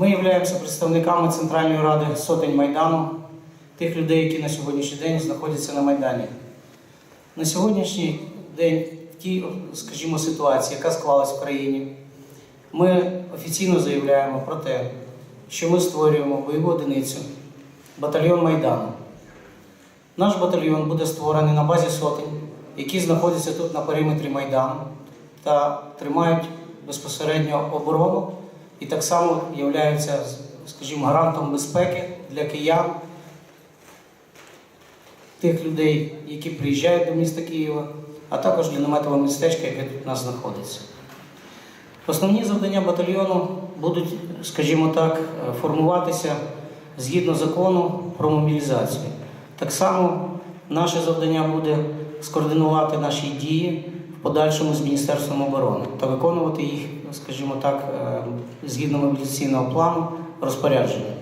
Ми являємося представниками Центральної ради сотень Майдану, тих людей, які на сьогоднішній день знаходяться на Майдані. На сьогоднішній день, в тій, скажімо, ситуації, яка склалась в країні, ми офіційно заявляємо про те, що ми створюємо бойову одиницю батальйон Майдану. Наш батальйон буде створений на базі сотень, які знаходяться тут на периметрі Майдану та тримають безпосередньо оборону і так само являються, скажімо, гарантом безпеки для киян, тих людей, які приїжджають до міста Києва, а також для наметового містечка, яке тут у нас знаходиться. Основні завдання батальйону будуть, скажімо так, формуватися згідно закону про мобілізацію. Так само наше завдання буде скоординувати наші дії подальшому з Міністерством оборони та виконувати їх, скажімо так, е, згідно мобілізаційного плану розпорядження.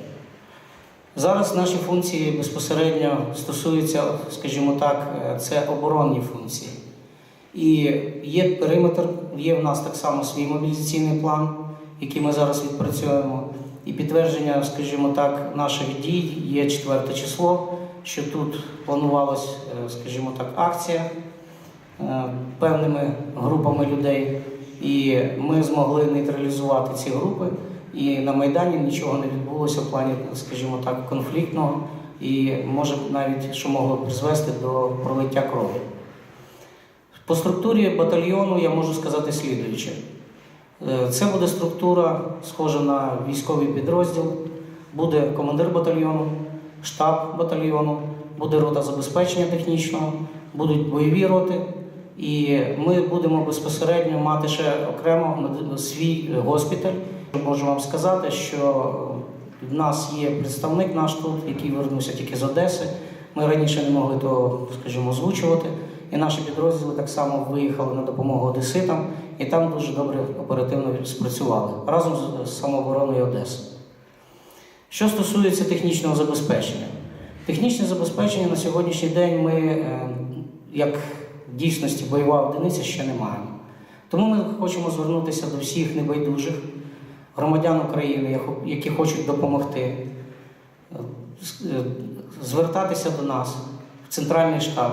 Зараз наші функції безпосередньо стосуються, скажімо так, е, це оборонні функції. І є периметр, є в нас так само свій мобілізаційний план, який ми зараз відпрацюємо. І підтвердження, скажімо так, наших дій є 4 число, що тут планувалась, е, скажімо так, акція певними групами людей. І ми змогли нейтралізувати ці групи. І на Майдані нічого не відбулося в плані, скажімо так, конфліктного і може навіть що могло призвести до пролиття крові. По структурі батальйону я можу сказати слідуюче. Е, Це буде структура, схожа на військовий підрозділ, буде командир батальйону, штаб батальйону, буде рота забезпечення технічного, будуть бойові роти, і ми будемо безпосередньо мати ще окремо свій госпіталь. Можу вам сказати, що в нас є представник наш тут, який вернувся тільки з Одеси. Ми раніше не могли того, скажімо, озвучувати. І наші підрозділи так само виїхали на допомогу одеситам, і там дуже добре оперативно спрацювали разом з- самообороною Одеси. Що стосується технічного забезпечення, технічне забезпечення на сьогоднішній день ми, е, як дійсності бойова одиниця, ще не маємо. Тому ми хочемо звернутися до всіх небайдужих громадян України, які хочуть допомогти, е, е, звертатися до нас в центральний штаб.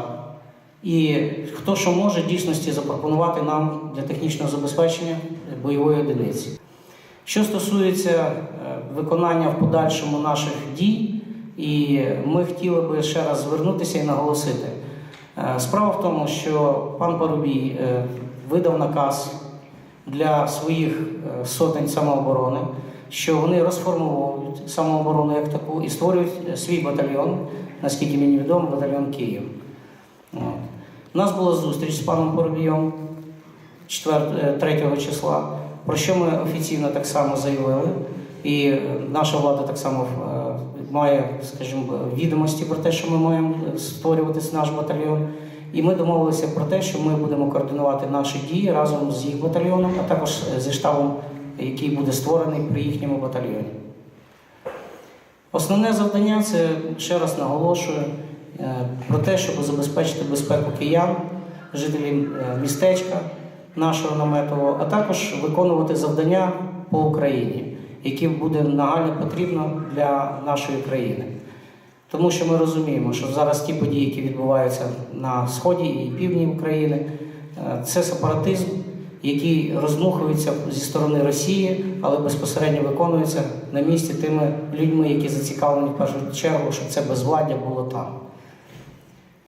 І хто що може дійсності запропонувати нам для технічного забезпечення бойової одиниці. Що стосується е, виконання в подальшому наших дій, і ми хотіли би ще раз звернутися і наголосити. Е, Справа в тому, що пан Парубій е, видав наказ для своїх е, сотень самооборони, що вони розформовують самооборону як таку і створюють свій батальйон, наскільки мені відомо, батальйон Київ. У нас була зустріч з паном Поробієм 3 числа, про що ми офіційно так само заявили. І наша влада так само має, скажімо, відомості про те, що ми маємо створювати наш батальйон. І ми домовилися про те, що ми будемо координувати наші дії разом з їх батальйоном, а також е, зі штабом, який буде створений при їхньому батальйоні. Основне завдання це ще раз наголошую е, про те, щоб забезпечити безпеку киян, жителів е, містечка нашого наметового, а також виконувати завдання по Україні, які буде нагально потрібно для нашої країни. Тому що ми розуміємо, що зараз ті події, які відбуваються на сході і півдні України, е, це сепаратизм, який розмухується зі сторони Росії, але безпосередньо виконується на місці тими людьми, які зацікавлені в першу чергу, щоб це безвладдя було там.